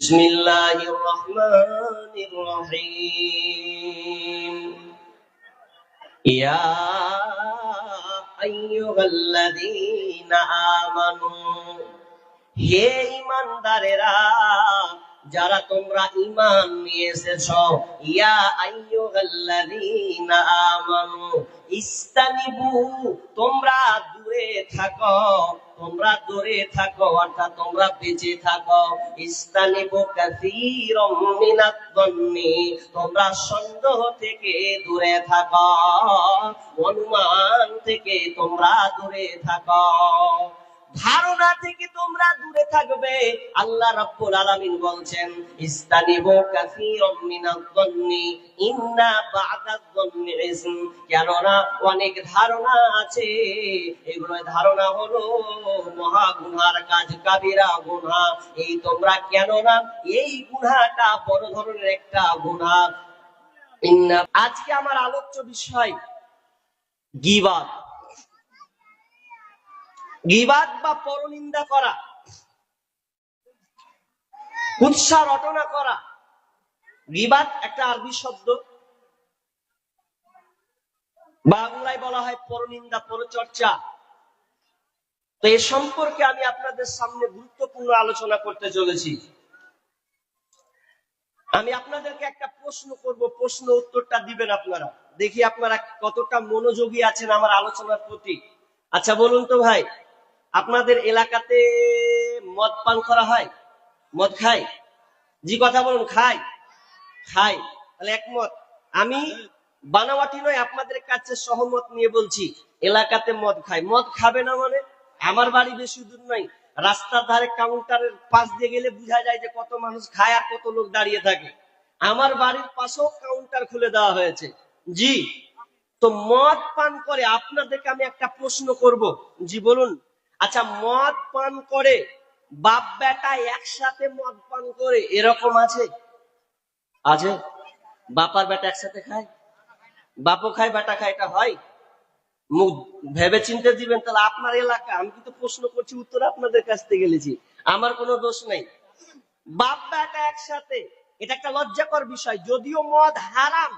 بسم الله الرحمن الرحيم يا أيها الذين آمنوا হে ইমানদারেরা যারা তোমরা ইমান নিয়ে এসেছ ইয়া আইয়ুহাল্লাযীনা আমানু ইস্তানিবু তোমরা দূরে থাকো তোমরা দূরে থাকো, অর্থাৎ তোমরা বেঁচে থাকো। ইস্তানিবু কাসীরাম তোমরা সন্দেহ থেকে দূরে থাকো। অনুমান থেকে তোমরা দূরে থাকো। ধারণা থেকে তোমরা দূরে থাকবে। আল্লাহ রাব্বুল আলামিন বলছেন, ইস্তানিবু কাসীরাম মিনাল যন্নি ইন্না বা'দাদ যন্নি ইসম কেননা অনেক ধারণা আছে। এগুলো ধারণা হলো, মহা গুনহার কাজ কাবিরা গুনহা। এই তোমরা কেননা এই গুনহাটা বড় ধরনের একটা গুনহা। ইন্না আজকে আমার আলোচ্য বিষয় গীবাত গিবাদ বা পরনিন্দা করা, কুৎসা রটনা করা গিবাদ একটা আরবি শব্দ। বাংলায় বলা হয় পরনিন্দা, পরচর্চা। তো এ সম্পর্কে আমি আপনাদের সামনে গুরুত্বপূর্ণ আলোচনা করতে চলেছি। আমি আপনাদেরকে একটা প্রশ্ন করব, প্রশ্ন উত্তরটা দিবেন আপনারা। দেখি আপনারা কতটা মনোযোগী আছেন আমার আলোচনার প্রতি। আচ্ছা বলুন তো ভাই। আপনাদের এলাকাতে মদ পান করা হয়? মদ খায়? জি, কথা বলুন খাই খাই তাহলে একমত? আমি বানাওয়াটি নয়, আপনাদের কাছে সহমত নিয়ে বলছি, এলাকাতে মদ খায়। মদ খাবে না মানে? আমার বাড়ি বেশি দূর নাই রাস্তার ধারে কাউন্টারের পাশ দিয়ে গেলে বোঝা যায় যে কত মানুষ খায় আর কত লোক দাঁড়িয়ে থাকে। আমার বাড়ির পাশেও কাউন্টার খুলে দেওয়া হয়েছে। জি। তো মদ পান করে আপনাদেরকে আমি একটা প্রশ্ন করব। জি, বলুন। আচ্ছা মদ পান করে বাপ বেটা একসাথে মদ পান করে এরকম আছে? আছে? বাপার বেটা একসাথে খায়? বাপও খায়, বেটা খায়, এটা হয়? মুখ ভেবে চিন্তে দিবেন, তাহলে আপনার এলাকা, আমি কিন্তু প্রশ্ন করছি, উত্তর আপনাদের কাছ থেকে গেলেছি আমার কোনো দোষ নেই। বাপ বেটা একসাথে, এটা একটা লজ্জাকর বিষয়। যদিও মদ হারাম,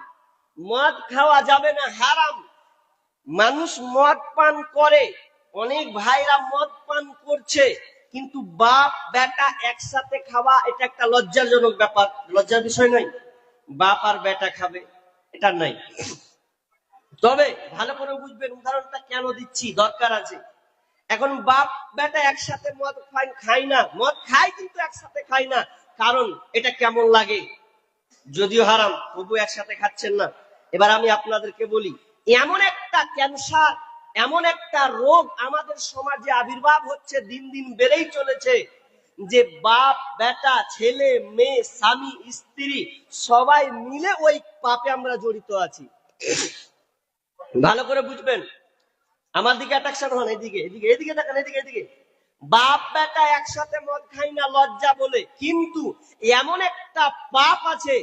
মদ খাওয়া যাবে না, হারাম। মানুষ মদ পান করে অনেক ভাইরা মদ পান করছে, কিন্তু বাপ, বেটা একসাথে খাওয়া এটা একটা লজ্জাজনক ব্যাপার। লজ্জার বিষয় নয়, বাপ আর বেটা খাবে, এটা নাই তবে ভালো করে বুঝবেন, উদাহরণটা কেন দিচ্ছি, দরকার আছে। এখন বাপ, বেটা একসাথে মদ খায় খাই না। মদ খায় কিন্তু একসাথে খায় না। কারণ এটা কেমন লাগে? যদিও হারাম তবু একসাথে খাচ্ছেন না। এবার আমি আপনাদেরকে বলি, এমন একটা ক্যান্সার এমন একটা রোগ আমাদের সমাজে আবির্ভাব হচ্ছে, দিন দিন বেড়েই চলেছে যে বাপ, বেটা, ছেলে, মেয়ে, স্বামী, স্ত্রী সবাই মিলে ওই পাপে আমরা জড়িত আছি। ভালো করে বুঝবেন? আমার দিকে অ্যাট্রাকশন হন, এদিকে এদিকে এদিকে দেখেন, এদিকে এদিকে। বাপ, বেটা একসাথে মদ খাই না, লজ্জা বলে। কিন্তু এমন একটা পাপ আছে,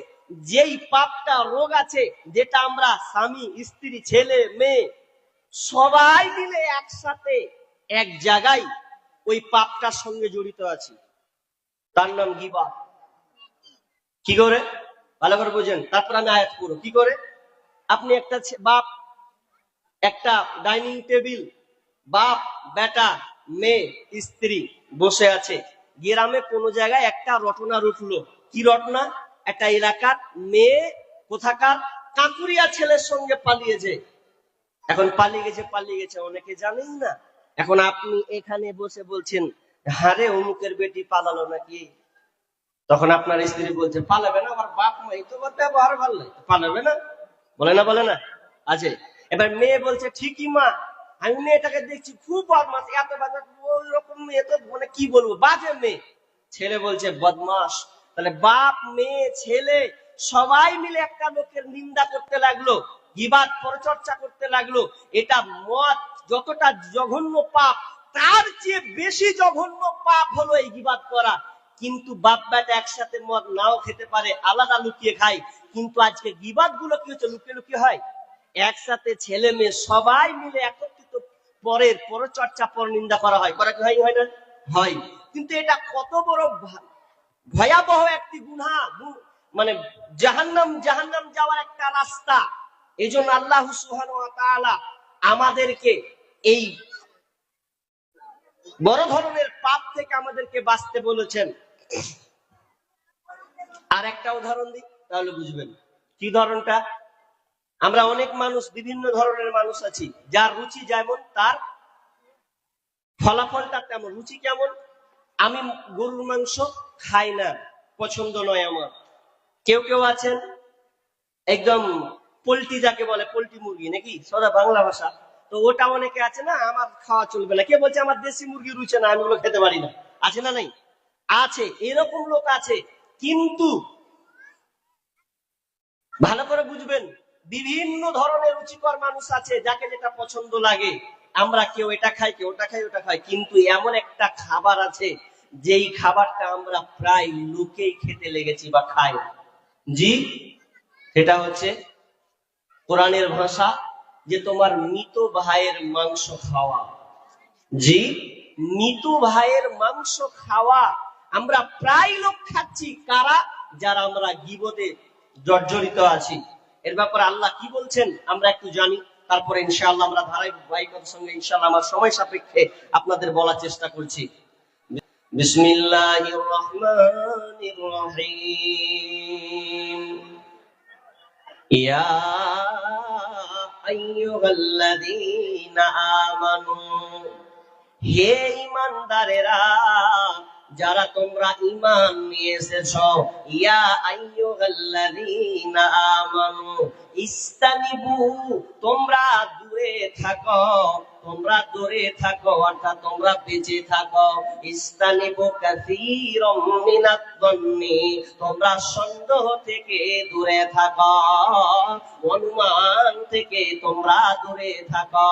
যেই পাপটা রোগ আছে, যেটা আমরা স্বামী, স্ত্রী, ছেলে, মেয়ে সবাই মিলে একসাথে, এক জায়গায় ওই পাপটার সঙ্গে জড়িত আছি। তার নাম গিবা। কি করে? ভালো করে বুঝেন। তারপর আমি আয়াত করো কি করে? আপনি একটা বাপ, একটা ডাইনিং টেবিল, বাপ, বেটা, মেয়ে, স্ত্রী বসে আছে। গ্রামে কোনো জায়গায় একটা রটনা রটলো। কি রটনা? একটা এলাকার মেয়ে কোথাকার কাকুরিয়া ছেলের সঙ্গে পালিয়েছে। এখন পালিয়ে গেছে পালিয়ে গেছে, অনেকে জানেন না। এখন আপনি এখানে বসে বলছেন, হারে অমুকের বেটি পালালো নাকি? তখন আপনার স্ত্রী বলছে, পালাবে না, আমার বাপ মা, এই তো ব্যবহার ভালো লাগে পালাবে না? বলে না বলে না। আছে। এবার মেয়ে বলছে, ঠিকই মা, আমি মেয়েটাকে দেখছি খুব বদমাস এত বদমাস ওই রকম মেয়ে তো মানে কি বলব, বাজে মেয়ে। ছেলে বলছে বদমাস তাহলে বাপ, মেয়ে, ছেলে সবাই মিলে একটা লোকের নিন্দা করতে লাগল। গিবাদ পরচর্চা করতে লাগল। এটা মদ যতটা জঘন্য পাপ, তার চেয়ে বেশি জঘন্য পাপ হলো এই গিবাদ করা। কিন্তু বাপ বেটা একসাথে মদ নাও খেতে পারে, আলাদা লুকিয়ে খায়। কিন্তু আজকে গিবাদগুলো কি হচ্ছে? লুকিয়ে লুকিয়ে হয়? একসাথে ছেলে মেয়ে সবাই মিলে একত্রিত পরের পরচর্চা পর নিন্দা করা হয়। করা কি হয়? হয় না? হয়। কিন্তু এটা কত বড় ভয়াবহ একটি গুনা মানে জাহান্নাম জাহান্নাম যাওয়ার একটা রাস্তা। এই জন্য আল্লাহ আমাদেরকে এই বড় ধরনের পাপ থেকে আমাদেরকে বাঁচতে বলেছেন। আর একটা উদাহরণ দিই, তাহলে বুঝবেন। কি ধরনটা? আমরা অনেক মানুষ, বিভিন্ন ধরনের মানুষ আছি, যার রুচি যেমন, তার ফলাফলটা তেমন। রুচি কেমন? আমি গরুর মাংস খাই না, পছন্দ নয় আমার। কেউ কেউ আছেন, একদম পোল্ট্রি যাকে বলে, পোল্ট্রি মুরগি নাকি? সদা বাংলা ভাষা। তো ওটা অনেকে আছে না, আমার খাওয়া চলবে না। কে বলছে, আমার দেশি মুরগি রুচে না, আমি ওগুলো খেতে পারি না। আছে না নাই? আছে, এরকম লোক আছে। কিন্তু ভালো করে বুঝবেন, বিভিন্ন ধরনের রুচিকর মানুষ আছে যাকে যেটা পছন্দ লাগে। আমরা কেউ এটা খাই, কেউ ওটা খাই ওটা খাই। কিন্তু এমন একটা খাবার আছে, যেই খাবারটা আমরা প্রায় লোকেই খেতে লেগেছি বা খাই জি? সেটা হচ্ছে কোরআনের ভাষা যে তোমার মৃত ভাইয়ের মাংস খাওয়া। জি? মৃত ভাইয়ের মাংস খাওয়া আমরা প্রায় লোক খাচ্ছি। কারা? যারা আমরা গিবতে জর্জরিত আছি। এর ব্যাপারে আল্লাহ কি বলছেন আমরা একটু জানি। তারপরে ইনশাআল্লাহ আমরা ধারাবাহিকতার সঙ্গে ইনশাআল্লাহ আমার সময় সাপেক্ষে আপনাদের বলার চেষ্টা করছি। বিসমিল্লাহির রহমানির রহিম। ইয়া আইয়ুহাল্লাযীনা আমানু, হে যারা তোমরা ইমান নিয়ে এসেছ, ইয়া আইয়ুহাল্লাযীনা আমানু ইস্তানিবু তোমরা দূরে থাকো। তোমরা দূরে থাকো, অর্থাৎ তোমরা বেঁচে থাকো। ইস্তানিবু কাসীরাম মিনাদ-দন্নি তোমরা সন্দেহ থেকে দূরে থাকো। অনুমান থেকে তোমরা দূরে থাকো।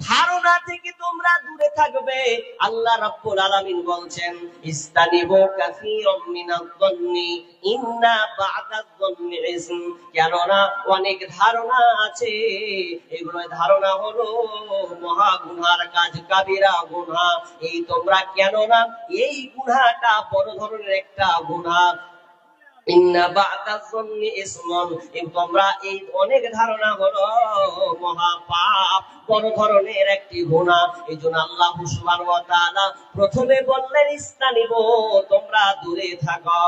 ধারণা থেকে তোমরা দূরে থাকবে। আল্লাহ রাব্বুল আলামিন বলছেন ইস্তানিবু কাসীরাম মিনাদ-দন্নি ইন্না বা'দাদ-দন্নি ইসম কেননা অনেক ধারণা আছে। এগুলো ধারণা হলো মহা গুনহার কাজ, কাবিরা গুনহা। এই তোমরা কেননা এই গুনহাটা বড় ধরনের একটা গুনহা। অনেক ধারণা প্রথমে বললেন ইস্তানিব তোমরা দূরে থাকো।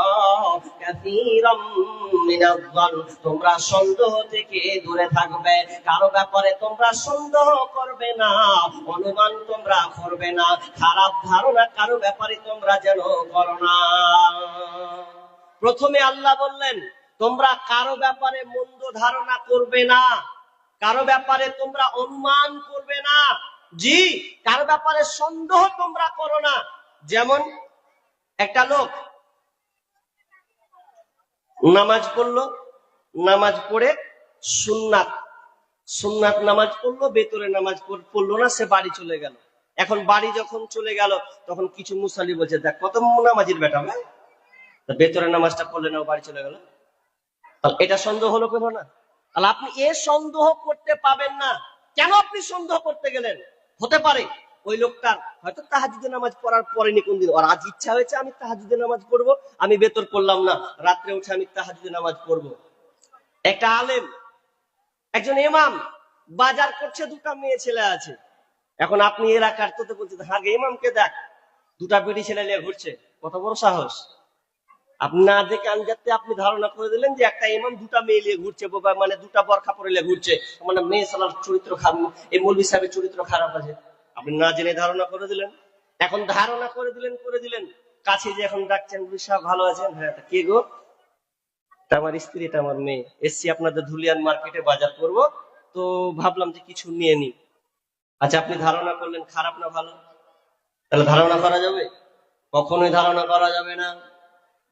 তোমরা সন্দেহ থেকে দূরে থাকবে। কারও ব্যাপারে তোমরা সন্দেহ করবে না। অনুমান তোমরা করবে না। খারাপ ধারণা কারও ব্যাপারে তোমরা যেন করো না। প্রথমে আল্লাহ বললেন, তোমরা কারও ব্যাপারে মন্দ ধারণা করবে না। কারও ব্যাপারে তোমরা অনুমান করবে না। জি, কারও ব্যাপারে সন্দেহ তোমরা করো না। যেমন একটা লোক নামাজ পড়ল, নামাজ পড়ে সুন্নাত সুন্নাত নামাজ পড়ল বেতরে নামাজ পড়ল না, সে বাড়ি চলে গেল। এখন বাড়ি যখন চলে গেল, তখন কিছু মুসালি বলছে, দেখ, কত নামাজির বেটা ভাই। তা বেতরে নামাজটা পড়লে না ও বাড়ি চলে গেল? এটা সন্দেহ হলো কেন না? তাহলে আপনি এ সন্দেহ করতে পাবেন না। কেন আপনি সন্দেহ করতে গেলেন? হতে পারে ওই লোকটার হয়তো তাহাজুদের নামাজ পড়ার পরেনি কোনদিন। ওর আজ ইচ্ছা হয়েছে আমি তাহাজুদের নামাজ পড়ব, আমি বেতর পড়লাম না, রাত্রে উঠে আমি তাহাজুদের নামাজ পড়ব। একটা আলেম, একজন ইমাম, বাজার করছে দুটা মেয়ে ছেলে আছে। এখন আপনি এলাকার তোতে বলছেন হ্যাঁ গে ইমামকে দেখ, দুটা বেটি ছেলে নিয়ে ঘুরছে, কত বড় সাহস। দেখে আনজাতে আপনি ধারণা করে দিলেন যে একটা ইমাম দুটা মেয়ে নিয়ে ঘুরছে মানে দুটা বরখা পরে ঘুরছে। মানে মেয়ে সালার চরিত্র খারাপ, এই মৌলবি সাহেবের চরিত্র খারাপ আছে। আপনি না জেনে ধারণা করে দিলেন। এখন ধারণা করে দিলেন করে দিলেন। কাছে যে এখন ডাকছেন সাহেব ভালো আছেন? হ্যাঁ কে গো? আমার স্ত্রী এটা আমার মেয়ে। এসছি আপনাদের ধুলিয়ান মার্কেটে বাজার করব। তো ভাবলাম যে কিছু নিয়ে নি। আচ্ছা আপনি ধারণা করলেন, খারাপ না ভালো? তাহলে ধারণা করা যাবে? কখনোই ধারণা করা যাবে না।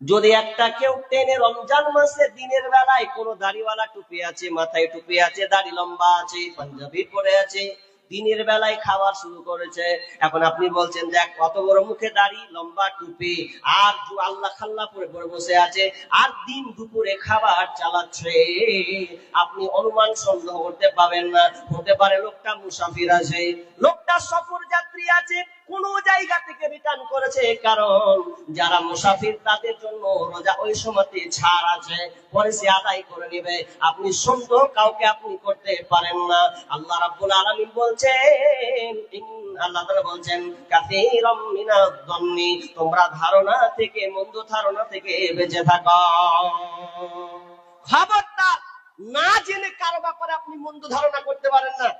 যদি একটা কেউ টেনে রমজান মাসে দিনের বেলায় কোনো দাড়িওয়ালা টুপি আছে, মাথায় টুপি আছে, দাড়ি লম্বা আছে, পাঞ্জাবি পরে আছে দিনের বেলায় খাবার শুরু করেছে। এখন আপনি বলছেন, দেখ, কত বড় মুখে দাড়ি, লম্বা টুপি, আর জু আল্লাহ খাল্লা পরে পরে বসে আছে, আর দিন দুপুরে খাবার চালাচ্ছে। আপনি অনুমান সন্দেহ করতে পাবেন না। হতে পারে লোকটা মুসাফির আছে, লোকটা সফর যাত্রী আছে, কোন জায়গা থেকে রিটার্ন করেছে কারণ যারা মুসাফির তাদের জন্য রোজা ওই সময়তে ছাড় আছে, পরে সে আদায় করে নেবে। আপনি সন্দেহ কাউকে আপনি করতে পারেন না। আল্লাহ রাব্বুল আলামিন আল্লাহ বলছেন, কাসীরাম তোমরা ধারণা থেকে, মন্দ ধারণা থেকে বেঁচে থাকো। খবরদার, না জেনে কারও ব্যাপারে আপনি মন্দ ধারণা করতে পারেন না।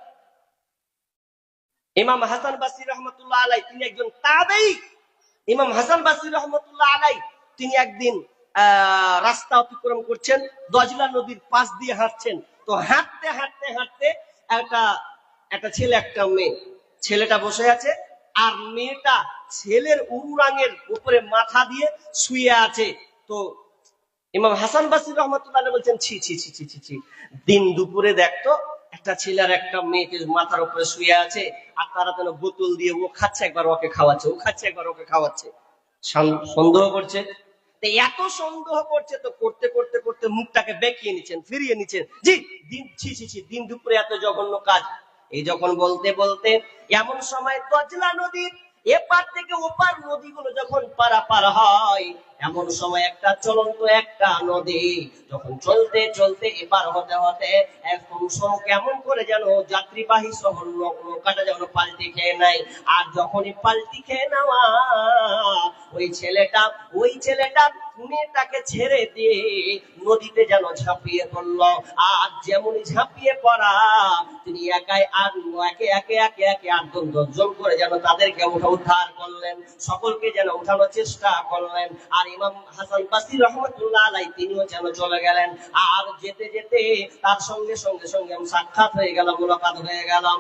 ইমাম হাসান বাসরি রহমতুল্লাহ আলাই তিনি একজন তাবেই। ইমাম হাসান বাসরি রহমতুল্লাহ আলাই তিনি একদিন রাস্তা অতিক্রম করছেন, দজলা নদীর পাশ দিয়ে হাঁটছেন। তো হাঁটতে হাঁটতে হাঁটতে একটা একটা ছেলে, একটা মেয়ে। ছেলেটা বসে আছে আর মেয়েটা ছেলের উরুরাঙের উপরে মাথা দিয়ে শুয়ে আছে। তো ইমাম হাসান বাসির রহমতুল্লাহ বলছেন, ছি ছি ছি ছি ছি ছি। দিন দুপুরে দেখতো একটা ছেলে আর একটা মেয়েকে মাথার উপরে শুয়ে আছে আর তারা যেন বোতল দিয়ে ও খাচ্ছে, একবার ওকে খাওয়াচ্ছে, ও খাচ্ছে, একবার ওকে খাওয়াচ্ছে। সন্দেহ করছে? এত সন্দেহ করছে তো করতে করতে করতে মুখটাকে বেঁকিয়ে নিচ্ছেন, ফিরিয়ে নিচ্ছেন। জি, দিন, ছি ছি ছি, দিন দুপুরে এত জঘন্য কাজ এই যখন বলতে বলতে এমন সময় দজলা নদীর এপার থেকে ওপার নদীগুলো যখন পারাপার হয়, এমন সময় একটা চলন্ত একটা নদী যখন চলতে চলতে এপার হতে হতে এখন সব কেমন করে যেন যাত্রীবাহী শহর নৌকাটা যেন পাল্টি খেয়ে নেয়। আর যখনই পাল্টি খেয়ে নেওয়া, ওই ছেলেটা ওই ছেলেটা মেয়েটাকে ছেড়ে দিয়ে নদীতে যেন ঝাঁপিয়ে পড়ল। আর যেমন ঝাঁপিয়ে পড়া, তিনি একাই আর একে একে একে একে আর দশজন করে যেন তাদেরকে উঠা উদ্ধার করলেন, সকলকে যেন উঠানোর চেষ্টা করলেন। আর ইমাম হাসান বাসি রহমতুল্লাহ আলাই তিনিও যেন চলে গেলেন। আর যেতে যেতে তার সঙ্গে সঙ্গে সঙ্গে আমি সাক্ষাৎ হয়ে গেলাম, মুলাকাত হয়ে গেলাম।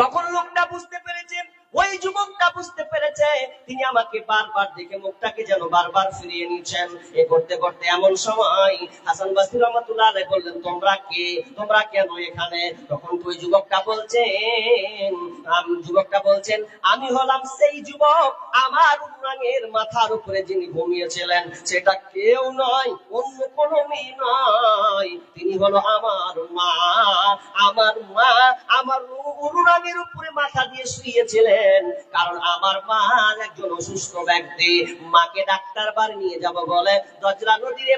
তখন লোকটা বুঝতে পেরেছে ওই যুবকটা বুঝতে পেরেছে, তিনি আমাকে বারবার দেখে মুখটাকে যেন বারবার ফিরিয়ে নিচ্ছেন এ করতে করতে এমন সময় হাসান বাসির রহমতুল্লাহ বললেন, তোমরা কে? তোমরা কেন এখানে? তখন ওই যুবকটা বলছেন যুবকটা বলছেন, আমি হলাম সেই যুবক আমার উন্নাঙের মাথার উপরে যিনি ঘুমিয়েছিলেন। সেটা কেউ নয়, অন্য কোন মেয়ে নয়। তিনি হলো আমার মা আমার মা আমার উরুরাগের উপরে মাথা দিয়ে শুয়েছিলেন কারণ আমার মা একজন অসুস্থ ব্যক্তি, মাকে ডাক্তার বাড়ি নিয়ে যাব বলে দজরা নদীর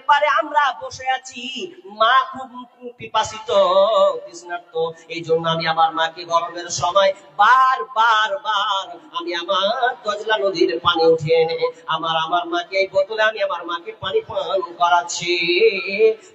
আমরা বসে আছি। মা খুব পিপাসিত এই জন্য আমি আমার মাকে গরমের সময় বার বার বার আমি আমার দজলা নদীর পানি উঠিয়ে এনে আমার আমার মাকে এই বোতলে আমি আমার মাকে পানি পান করাচ্ছি।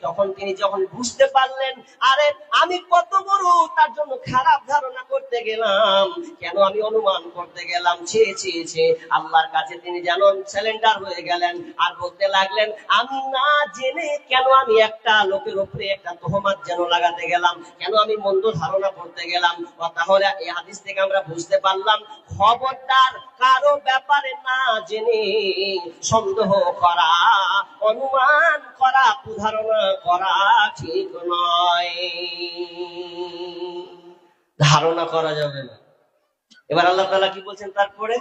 তখন তিনি যখন বুঝতে পারলেন, আরে আমি কত বড়, তার জন্য খারাপ ধারণা করতে গেলাম। কেন আমি অনুমান করতে গেলাম। ছে ছে ছে। আল্লাহর কাছে তিনি যেন স্যালেন্ডার হয়ে গেলেন আর বলতে লাগলেন আমি না জেনে কেন আমি একটা লোকের উপরে একটা তহমাত যেন লাগাতে গেলাম? কেন আমি মন্দ ধারণা করতে গেলাম? তাহলে এই হাদিস থেকে আমরা বুঝতে পারলাম, খবরদার কারও ব্যাপারে না জেনে সন্দেহ করা, অনুমান করা ধারণা করা ঠিক নয়। ধারণা করা যাবে না। এবার আল্লাহ তাআলা কি বলছেন তারপরে?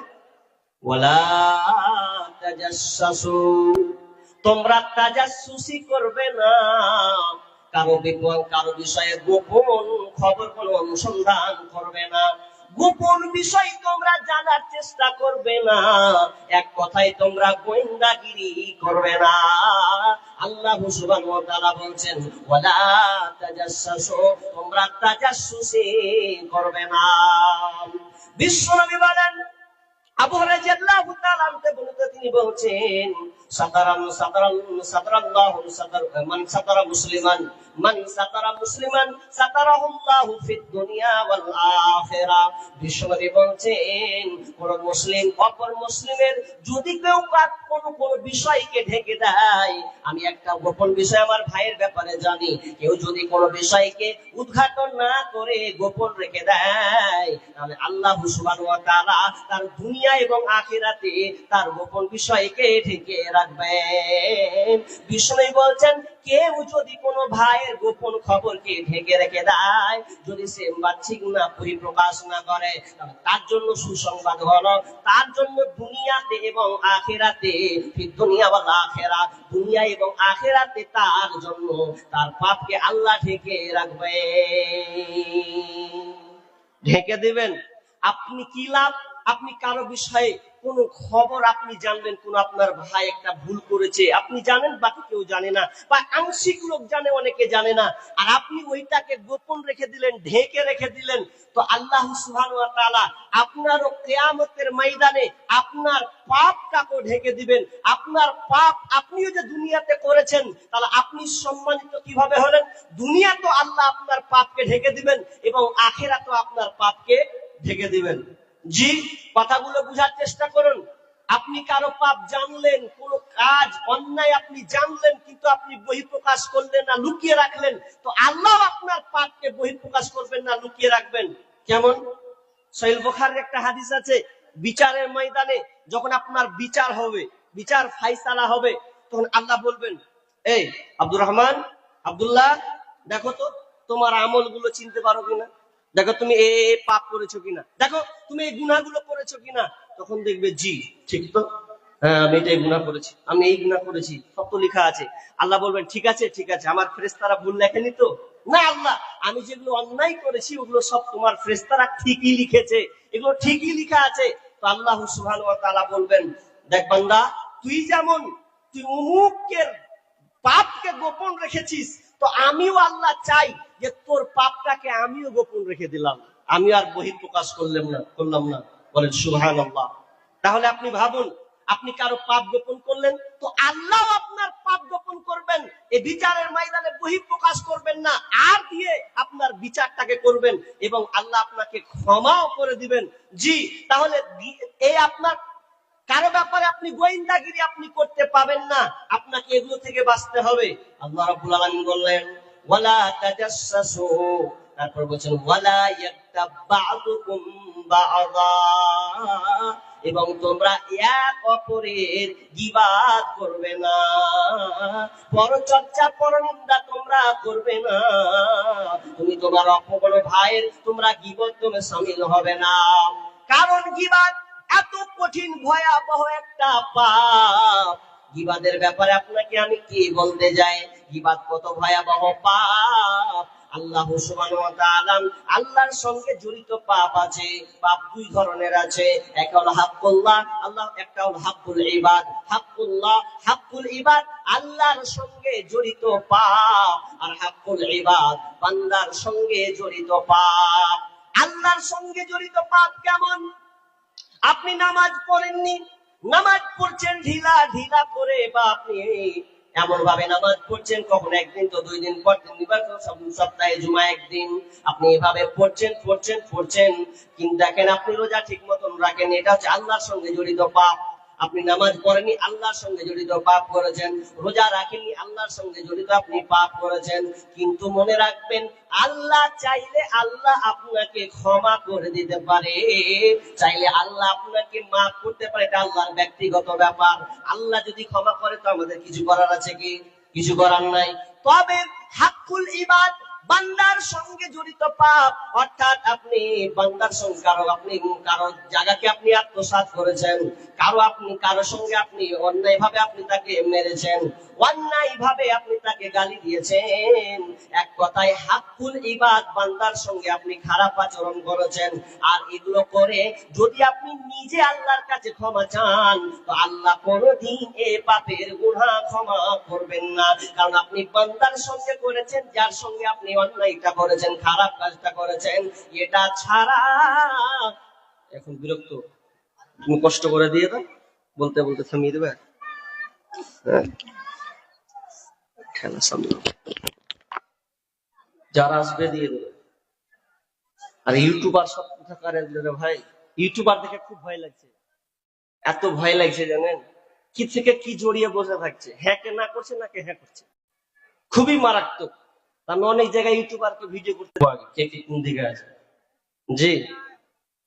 তাজাসসু তোমরা তাজাসসুসি করবে না। কারও বিপদ, কারও বিষয়ে গোপন খবর, কোনো অনুসন্ধান করবে না। গোপন বিষয় তোমরা জানার চেষ্টা করবে না। এক কথায় তোমরা গোয়েন্দাগিরি করবে না। আল্লাহ ওয়া তাআলা বলছেন, ওয়ালা তাজাসসু তোমরা তাজাসসুসি করবে না। বিশ্বনবী বলেন যদি কেউ কোন বিষয়কে ঢেকে দেয়, আমি একটা গোপন বিষয় আমার ভাইয়ের ব্যাপারে জানি, কেউ যদি কোনো বিষয়কে উদ্ঘাটন না করে গোপন রেখে দেয়, তাহলে আল্লাহ তাআলা তার দুনিয়া দুনিয়া এবং আখিরাতে তার গোপন বিষয়কে ঢেকে রাখবেন। বিষ্ণু বলছেন, কেউ যদি কোনো ভাইয়ের গোপন খবরকে ঢেকে রেখে দেয়, যদি সে বাহ্যিক না পরিপ্রকাশ না করে তার জন্য সুসংবাদ হলো, তার জন্য দুনিয়াতে এবং আখেরাতে দুনিয়া বা আখেরা, দুনিয়া এবং আখেরাতে তার জন্য তার পাপকে আল্লাহ ঢেকে রাখবে ঢেকে দিবেন? আপনি কি লাভ? আপনি কারও বিষয়ে কোন খবর আপনি জানলেন, কোন আপনার ভাই একটা ভুল করেছে, আপনি জানেন, বাকি কেউ জানে না, বা আংশিক লোক জানে, অনেকে জানে না, আর আপনি ওইটাকে গোপন রেখে দিলেন, ঢেকে রেখে দিলেন, তো আল্লাহ ওয়া আপনারও কিয়ামতের ময়দানে আপনার পাপ পাপটাকে ঢেকে দিবেন? আপনার পাপ আপনিও যে দুনিয়াতে করেছেন, তাহলে আপনি সম্মানিত কীভাবে হলেন? দুনিয়া তো আল্লাহ আপনার পাপকে ঢেকে দিবেন এবং আখেরা তো আপনার পাপকে ঢেকে দিবেন। জি, কথাগুলো বুঝার চেষ্টা করুন। আপনি কারও পাপ জানলেন, কোন কাজ, অন্যায় আপনি জানলেন, কিন্তু আপনি বহিঃপ্রকাশ করলেন না, লুকিয়ে রাখলেন, তো আল্লাহ আপনার পাপকে বহিঃপ্রকাশ করবেন না, লুকিয়ে রাখবেন। কেমন? সহিল বুখারীর একটা হাদিস আছে, বিচারের ময়দানে যখন আপনার বিচার হবে, বিচার ফাইসালা হবে, তখন আল্লাহ বলবেন, এই আব্দুর রহমান, আব্দুল্লাহ, দেখো তো, তোমার আমলগুলো চিনতে পারো কিনা? দেখো তুমি এ পাপ করেছ কিনা? দেখো, তুমি এই গুনাহগুলো করেছ কিনা? তখন দেখবে, জি, ঠিক তো? হ্যাঁ আমি এটাই গুনাহ করেছি। আমি এই গুনাহ করেছি। সব তো লেখা আছে। আল্লাহ বলবেন, ঠিক আছে ঠিক আছে, আমার ফেরেশতারা ভুল লেখেনি তো? না, আল্লাহ, আমি যেগুলো অন্যায় করেছি, ওগুলো সব তোমার ফেরেশতারা ঠিকই লিখেছে। এগুলো ঠিকই লেখা আছে। তো আল্লাহ সুবহানাহু ওয়া তাআলা বলবেন, দেখ বান্দা, তুই যেমন, তুই উমুকের পাপকে গোপন রেখেছিস তো আমিও আল্লাহ চাই যে তোর পাপটাকে আমিও গোপন রেখে দিলাম। আমি আর বহিঃপ্রকাশ করলাম না করলাম না। বলেন সুহান আল্লাহ তাহলে আপনি ভাবুন, আপনি কারও পাপ গোপন করলেন? তো আল্লাহ আপনার পাপ গোপন করবেন। এই বিচারের ময়দানে বহিঃপ্রকাশ করবেন না। আর দিয়ে আপনার বিচারটাকে করবেন এবং আল্লাহ আপনাকে ক্ষমাও করে দিবেন। জি, তাহলে এই আপনার কারও ব্যাপারে আপনি গোয়েন্দাগিরি আপনি করতে পাবেন না। আপনাকে এগুলো থেকে বাঁচতে হবে। আল্লাহ রাব্বুল আলামিন বললেন, ওয়ালা তাজাসসু তারপর বলছেন, ওয়ালা এবং তোমরা এক অপরের গিবাদ করবে না। পরচর্চা পরনিন্দা তোমরা করবে না। তুমি তোমার অপর ভাইয়ের, তোমরা গিবত তুমি শামিল হবে না। কারণ গিবাদ এত কঠিন, ভয়াবহ একটা পাপ। গিবাদের ব্যাপারে আপনাকে আমি কি বলতে যাই? গিবাদ কত ভয়াবহ পাপ। আল্লাহ আল্লাহর সঙ্গে জড়িত পাপ আছে, পাপ দুই ধরনের আছে। একটা হলো হাক্কুল্লাহ, আল্লাহ একটা হলো হাক্কুল ইবাদ। হাক্কুল্লাহ, হাক্কুল ইবাদ আল্লাহর সঙ্গে জড়িত পাপ। আর হাক্কুল ইবাদ বান্দার সঙ্গে জড়িত পাপ। আল্লাহর সঙ্গে জড়িত পাপ কেমন? আপনি নামাজ পড়েননি, নামাজ পড়ছেন ঢিলা ঢিলা করে, বা আপনি এমন ভাবে নামাজ পড়ছেন, কখন একদিন তো দুই দিন পর দিন সপ্তাহে জুমা একদিন। আপনি এভাবে পড়ছেন পড়ছেন পড়ছেন, কিন্তু দেখেন আপনি রোজা ঠিক মতন রাখেন এটা হচ্ছে আল্লাহর সঙ্গে জড়িত পাপ। আপনি নামাজ পড়েনি আল্লাহর সঙ্গে জড়িত পাপ করেছেন। রোজা রাখেননি, আল্লাহর সঙ্গে জড়িত আপনি পাপ করেছেন। কিন্তু মনে রাখবেন, আল্লাহ চাইলে আল্লাহ আপনাকে ক্ষমা করে দিতে পারে। চাইলে আল্লাহ আপনাকে মাফ করতে পারে, এটা আল্লাহর ব্যক্তিগত ব্যাপার। আল্লাহ যদি ক্ষমা করে, তো আমাদের কিছু করার আছে কি? কিছু করার নাই। তবে হাক্কুল ইবাদ বান্দার সঙ্গে জড়িত পাপ, অর্থাৎ আপনি বান্দার সঙ্গে কারও আপনি কারও জায়গাকে আপনি আত্মসাৎ করেছেন, কারও আপনি, কারও সঙ্গে আপনি অন্যায় ভাবে আপনি তাকে মেরেছেন অন্যায় ভাবে আপনি তাকে গালি দিয়েছেন। এক কথায়, হাক্কুল ইবাদ বান্দার সঙ্গে আপনি খারাপ আচরণ করেছেন, আর এগুলো করে যদি আপনি নিজে আল্লাহর কাছে ক্ষমা চান, তো আল্লাহ কোনোদিন এ পাপের গুনাহ ক্ষমা করবেন না। কারণ আপনি বান্দার সঙ্গে করেছেন, যার সঙ্গে আপনি অন্যায়টা করেছেন, খারাপ কাজটা করেছেন, এটা ছাড়া। এখন বিরক্ত। তুমি কষ্ট করে দিয়ে দাও, বলতে বলতে থামিয়ে দেবে। হ্যাঁ। যারা আসবে দিয়ে দেবে। আর ইউটিউবার সব কোথাকার ভাই? ইউটিউবার দেখে খুব ভয় লাগছে। এত ভয় লাগছে জানেন? কি থেকে কি জড়িয়ে বসে থাকছে? হ্যাঁকে না করছে নাকি হ্যাঁ করছে? খুবই মারাত্মক। অনেক জায়গায় ইউটিউবারকে ভিডিও করতে কে কে কোন দিকে আছে। জি।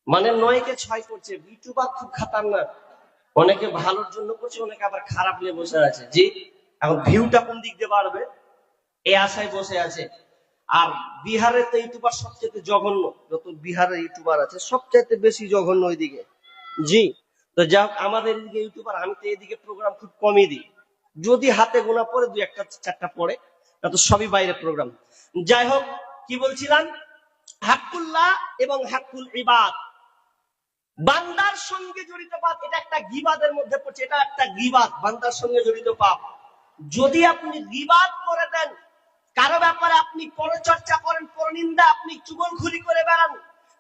মানে নয়কে ছয় করছে। ইউটিউবার খুব খাতারনাক। অনেকে ভালোর জন্য করছে, অনেকে আবার খারাপ নিয়ে বসে আছে। জি, এখন ভিউটা কোন দিক দিয়ে বাড়বে? এই আশায় বসে আছে। আর বিহারের তো ইউটিউবার সবচেয়ে জঘন্য। যত বিহারের ইউটিউবার আছে, সবচাইতে বেশি জঘন্য ওইদিকে। জি, তো যা আমাদের এদিকে ইউটিউবার, আমি তো এদিকে প্রোগ্রাম খুব কমই দিই। যদি হাতে গোনা পড়ে, দুই একটা, চারটা পড়ে। তা তো সবই বাইরে প্রোগ্রাম যাই হোক, কি বলছিলাম? হাক্কুল্লাহ এবং হাক্কুল ইবাদ। বান্দার সঙ্গে জড়িত পাপ, এটা একটা গিবাদের মধ্যে পড়ছে, এটা একটা গিবাদ, বান্দার সঙ্গে জড়িত পাপ। যদি আপনি গিবাদ করে দেন, কারও ব্যাপারে আপনি পরচর্চা করেন, পরনিন্দা, আপনি চুগলখুরি করে বেড়ান,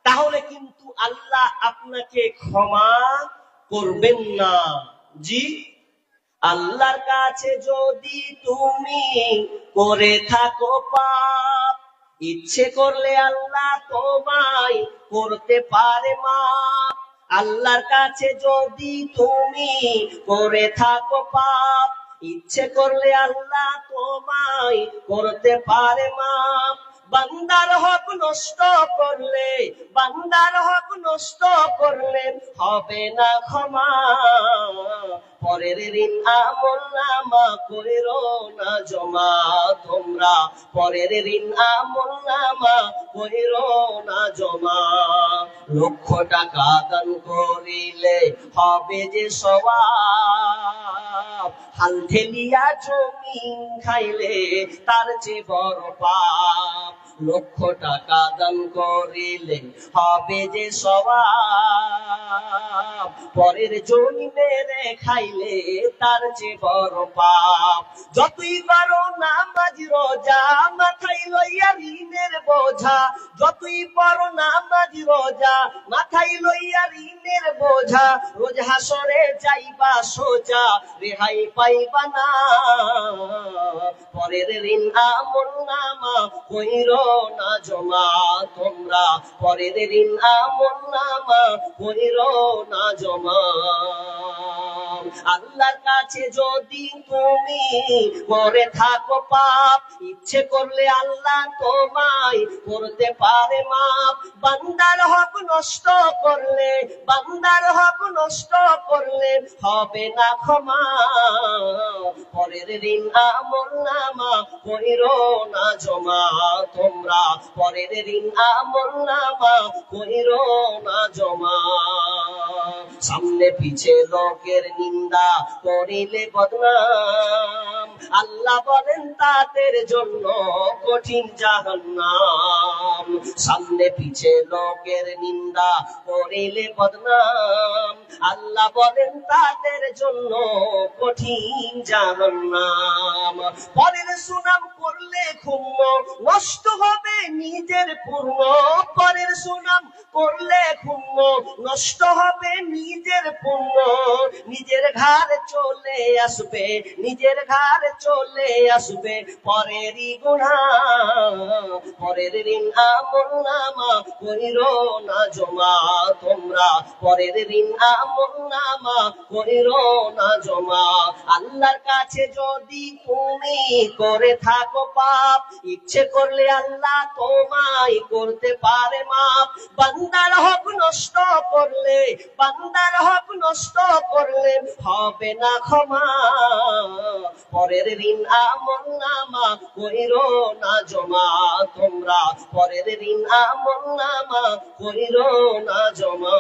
তাহলে কিন্তু আল্লাহ আপনাকে ক্ষমা করবেন না। জি? আল্লাহর কাছে যদি তুমি করে থাকো পাপ, ইচ্ছে করলে আল্লাহ তোমায় করতে পারে মাপ। আল্লাহর কাছে যদি তুমি করে থাকো পাপ, ইচ্ছে করলে আল্লাহ তোমায় করতে পারে মাপ। বান্দার হক নষ্ট করলে, বান্দার হক নষ্ট করলে হবে না ক্ষমা। পরের ঋণ আমল নামা কইরো না জমা তোমরা। পরের ঋণ আমল নামা কইরো না জমা। লক্ষ টাকা দান করিলে হবে যে সবাব হাল ঠেলিয়া জমিন খাইলে তার চেয়ে বড় পাপ। লক্ষ টাকা দান করিলে হবে যে সবাব পরের জমি খাইলে তার চেয়ে বড় পাপ। যতই পারো নামাজ, রোজা মাথায় লইয়া ঋণের বোঝা। যতই পারো নামাজ, রোজা মাথায় লইয়া ঋণের বোঝা। রোজ হাসরে যাইবা সোজা, রেহাই পাইবা না। পরের ঋণ আমল নামা কইর না জমা তোমরা পরের ঋণ আমল নামা কইর না জমা। আল্লাহর কাছে যদি তুমি করে থাকো পাপ, ইচ্ছে করলে আল্লাহ তোমায় করতে পারে মাপ। বান্দার হক নষ্ট করলে, বান্দার হক নষ্ট করলে হবে না ক্ষমা। পরের ঋণ আমল নামা কইর না জমা। তোমরা পরের ঋণ আমল নামা কইর না জমা। সামনে পিছে লোকের নিন্দা করিলে বদনাম আল্লাহ বলেন তাদের জন্য কঠিন জাহান্নাম। সামনে পিছে লোকের নিন্দা করিলে বদনাম। আল্লাহ বলেন তাদের জন্য কঠিন জাহান্নাম। পরের সুনাম করলে ক্ষুণ্ণ, নষ্ট হবে নিজের পূর্ণ। পরের সুনাম করলে ক্ষুণ্ণ, নষ্ট হবে নিজের পূর্ণ। নিজের ঘরে চলে আসবে, নিজের ঘরে চলে আসবে পরেরই গুণা। পরের ঋণ আমল নামা করিল না জমা তোমরা। পরের ঋণ আমল নামা করিল না জমা। আল্লাহর কাছে যদি তুমি করে থাকো পাপ, ইচ্ছে করলে আল্লাহ তোমায় করতে পারে মাপ। বান্দার হক নষ্ট করলে, বান্দার হক নষ্ট করলে হবে না ক্ষমা। পরের ঋণ আমন নামা কইর না জমা। তোমরা পরের ঋণ আমন নামা কইর না জমা।